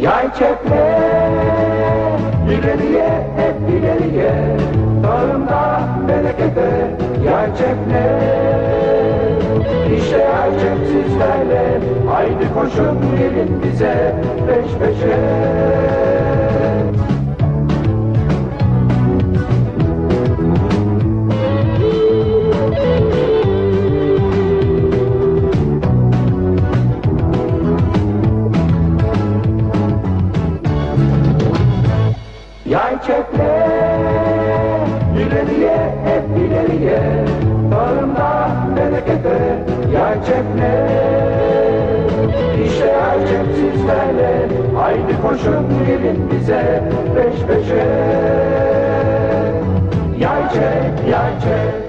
Yay çekme, ileriye hep ileriye. Tarımda berekete yay çekme. İşte yay çek sizlerle Haydi koşun gelin bize peş peşe ileriye hep ileriye Tarımda berekete yay çekme. İşte yay çek sizlerle. Haydi koşun gelin bize peş peşe. Yay çek, yay çek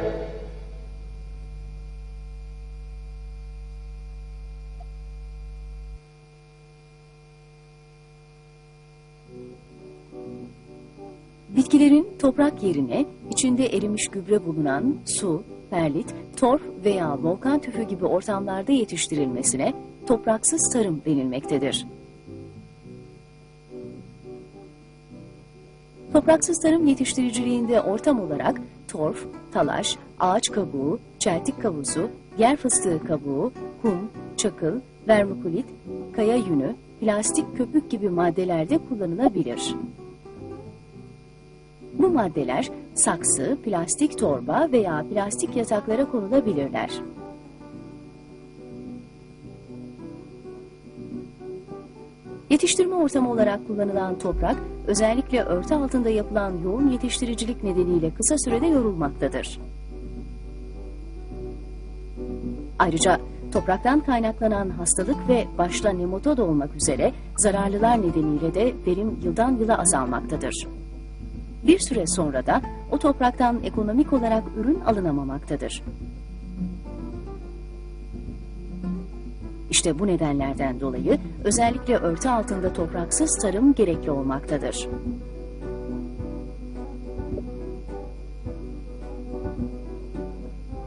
Bitkilerin toprak yerine içinde erimiş gübre bulunan su, perlit, torf veya volkan tüfü gibi ortamlarda yetiştirilmesine topraksız tarım denilmektedir. Topraksız tarım yetiştiriciliğinde ortam olarak torf, talaş, ağaç kabuğu, çeltik kavuzu, yer fıstığı kabuğu, kum, çakıl, vermikulit, kaya yünü, plastik köpük gibi maddelerde kullanılabilir. Maddeler saksı, plastik torba veya plastik yataklara konulabilirler. Yetiştirme ortamı olarak kullanılan toprak, özellikle örtü altında yapılan yoğun yetiştiricilik nedeniyle kısa sürede yorulmaktadır. Ayrıca topraktan kaynaklanan hastalık ve başta nematod olmak üzere zararlılar nedeniyle de verim yıldan yıla azalmaktadır. Bir süre sonra da o topraktan ekonomik olarak ürün alınamamaktadır. İşte bu nedenlerden dolayı özellikle örtü altında topraksız tarım gerekli olmaktadır.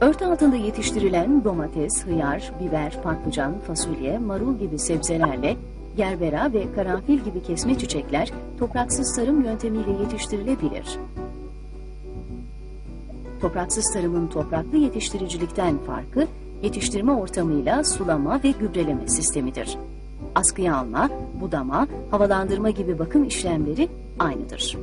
Örtü altında yetiştirilen domates, hıyar, biber, patlıcan, fasulye, marul gibi sebzelerle gerbera ve karanfil gibi kesme çiçekler topraksız tarım yöntemiyle yetiştirilebilir. Topraksız tarımın topraklı yetiştiricilikten farkı yetiştirme ortamıyla sulama ve gübreleme sistemidir. Askıya alma, budama, havalandırma gibi bakım işlemleri aynıdır.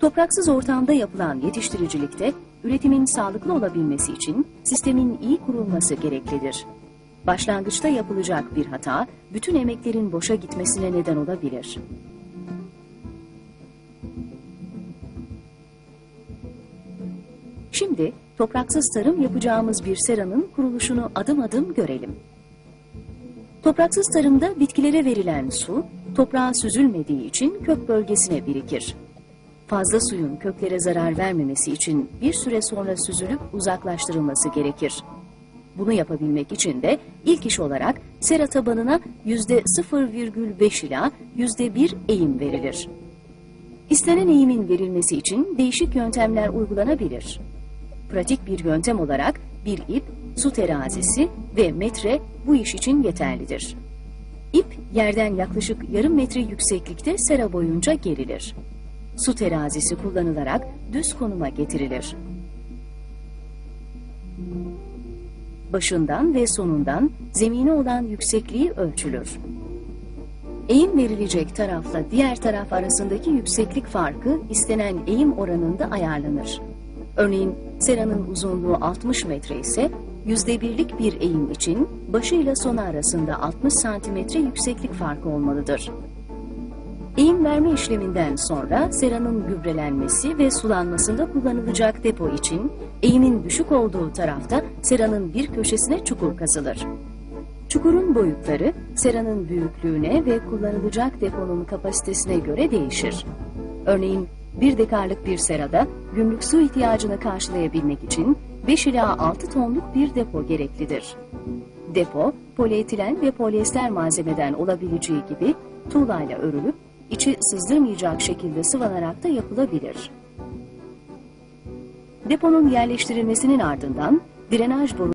Topraksız ortamda yapılan yetiştiricilikte üretimin sağlıklı olabilmesi için sistemin iyi kurulması gereklidir. Başlangıçta yapılacak bir hata bütün emeklerin boşa gitmesine neden olabilir. Şimdi topraksız tarım yapacağımız bir seranın kuruluşunu adım adım görelim. Topraksız tarımda bitkilere verilen su toprağa süzülmediği için kök bölgesine birikir. Fazla suyun köklere zarar vermemesi için bir süre sonra süzülüp uzaklaştırılması gerekir. Bunu yapabilmek için de ilk iş olarak sera tabanına yüzde 0,5 ila yüzde 1 eğim verilir. İstenen eğimin verilmesi için değişik yöntemler uygulanabilir. Pratik bir yöntem olarak bir ip, su terazisi ve metre bu iş için yeterlidir. İp yerden yaklaşık yarım metre yükseklikte sera boyunca gerilir. Su terazisi kullanılarak düz konuma getirilir. Başından ve sonundan zemine olan yüksekliği ölçülür. Eğim verilecek tarafla diğer taraf arasındaki yükseklik farkı istenen eğim oranında ayarlanır. Örneğin seranın uzunluğu 60 metre ise yüzde birlik bir eğim için başıyla sonu arasında 60 santimetre yükseklik farkı olmalıdır. Eğim verme işleminden sonra seranın gübrelenmesi ve sulanmasında kullanılacak depo için eğimin düşük olduğu tarafta seranın bir köşesine çukur kazılır. Çukurun boyutları seranın büyüklüğüne ve kullanılacak deponun kapasitesine göre değişir. Örneğin bir dekarlık bir serada günlük su ihtiyacını karşılayabilmek için 5 ila 6 tonluk bir depo gereklidir. Depo, polietilen ve polyester malzemeden olabileceği gibi tuğlayla örülüp içi sızdırmayacak şekilde sıvanarak da yapılabilir. Deponun yerleştirilmesinin ardından drenaj boru